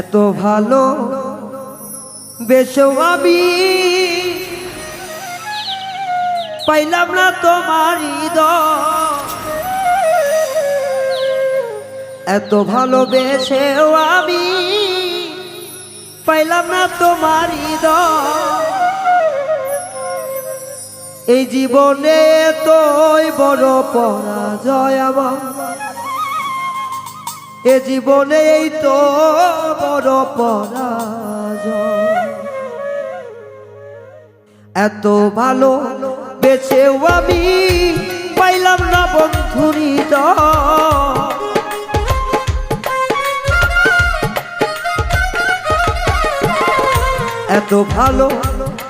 এত ভালো, বেশো আমি পাইলাম না তোমার এত ভালোবেসেও আমি পাইলাম না তোমার এই জীবনে তোই বড় পরাজয় আমার। এ জীবনে এই তো বড় পরাজয়। এত ভালো বেছেও আমি পাইলাম না বন্ধুরি এত ভালো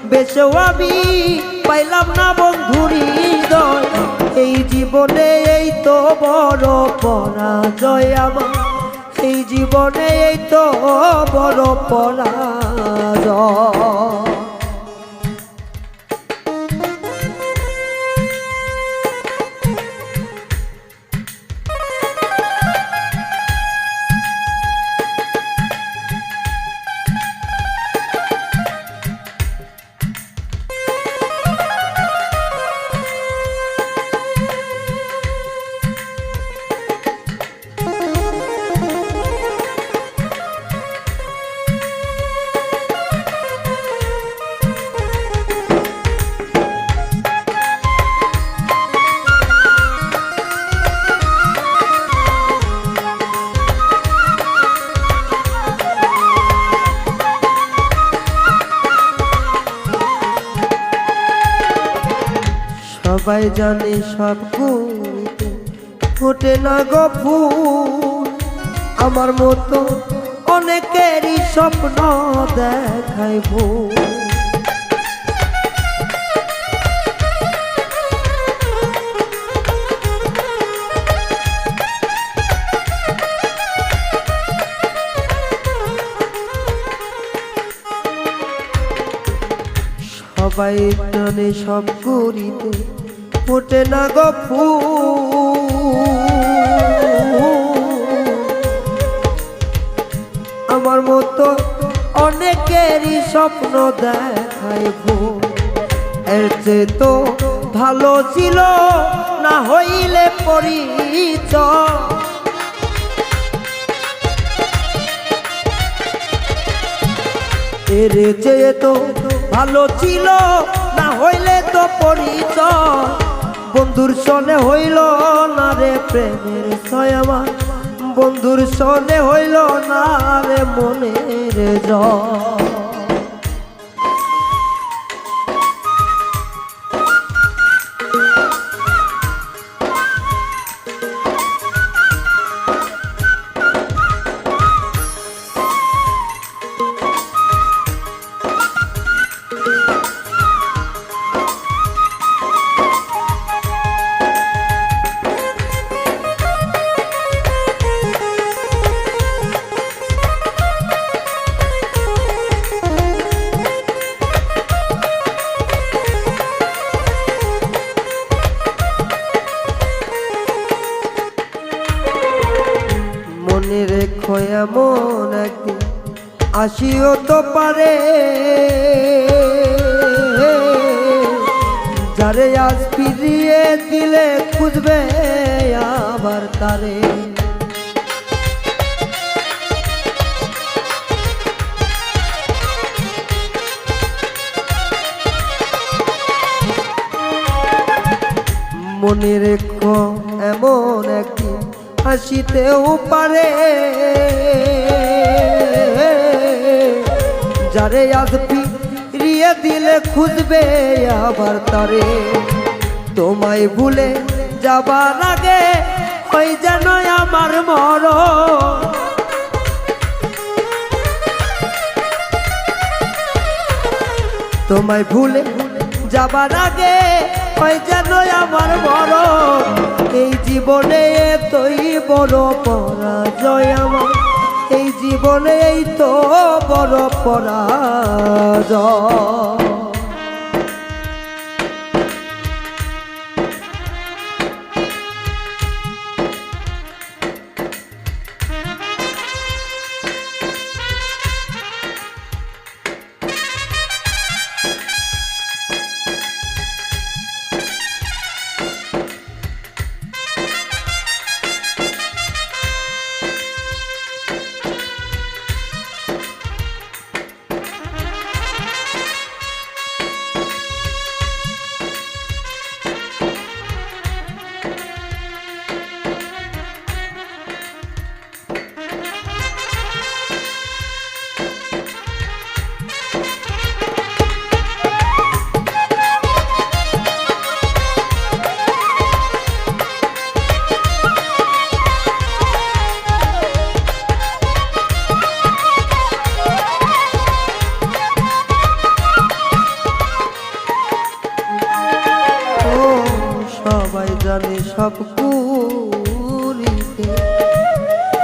বেছেও আমি পাইলাম না বন্ধুরি এই জীবনে এই তো বড় পরাজয় আমার। এই জীবনে এই তো বড় পরাজয়। সবাই জানে সব গুণিতে ফোটে না গো আমার মতো অনেকেরই স্বপ্ন দেখাই ভুল সবাই জানে সব করিতে ফোটে না গো আমার মতো অনেকেরই স্বপ্ন দেখায় ভুল এর চেয়ে তো ভালো ছিল না হইলে পরিচয়। এর চেয়ে তো ভালো ছিল না হইলে তো পরিচয়। বন্ধুর সনে হইল না রে প্রেমের সয়মা বন্ধুর সনে হইল না রে মনের জয়। রেখো এমন একদিন আসিও তো পারে। যারে আজ ফিরিয়ে দিলে খুঁজবে আবার তারে। মনে রেখো এমন একদিন হাসিতেও পারে যারে আজ ফিরিয়ে দিলে খুঁজবে আবার তারে। তোমায় ভুলে যাবার আগে ওই যেন আমার মর তোমায় ভুলে যাবার আগে ওই যেন আমার বড়। এই জীবনে এতই বড় পরাজয় আমার। এই জীবনে এই তো বড় পরাজয়। সব কুড়িতে।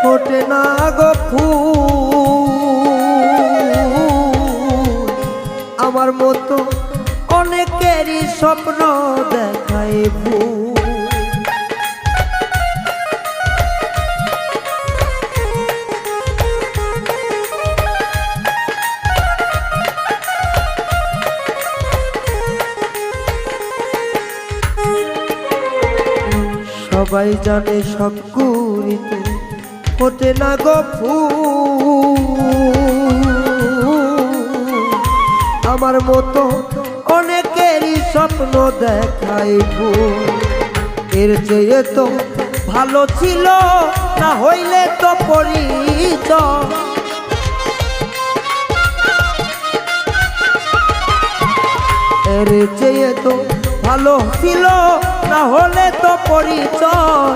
ফোটে না গো আমার মতো অনেকেরই স্বপ্ন দেখায় ভুল সবাই জানে সব কুড়িতে না গো আমার মতো অনেকেরই স্বপ্ন দেখাই এর চেয়ে তো ভালো ছিল না হইলে তো পরিচয়। এর চেয়ে তো ভালো ছিল না হলে তো পরিচয়।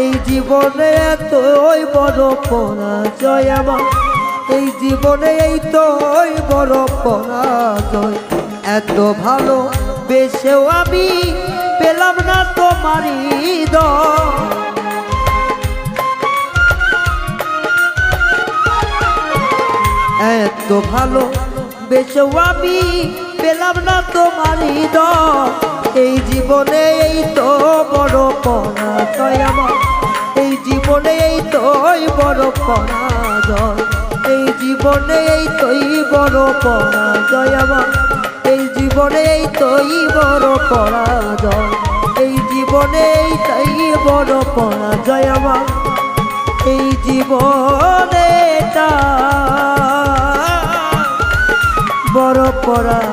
এই জীবনে এতই বড় পরাজয় আমার। এই জীবনে এই তো ওই বড় পরাজয়। এত ভালো বেশেও আমি পেলাম না তোমারই দয় এত ভালো বেশেও আমি পেলাম না তোমার হৃদয়। এই জীবনে এই তো বড় পরাজয় এই জীবনে এই তোই বড় পরাজয়। এই জীবনে এই তোই বড় পরাজয় আমার। এই জীবনে এই তোই বড় পরাজয়। এই জীবনে এই তাই বড় পরাজয় আমার। এই জীবনে বড় পরাজয়।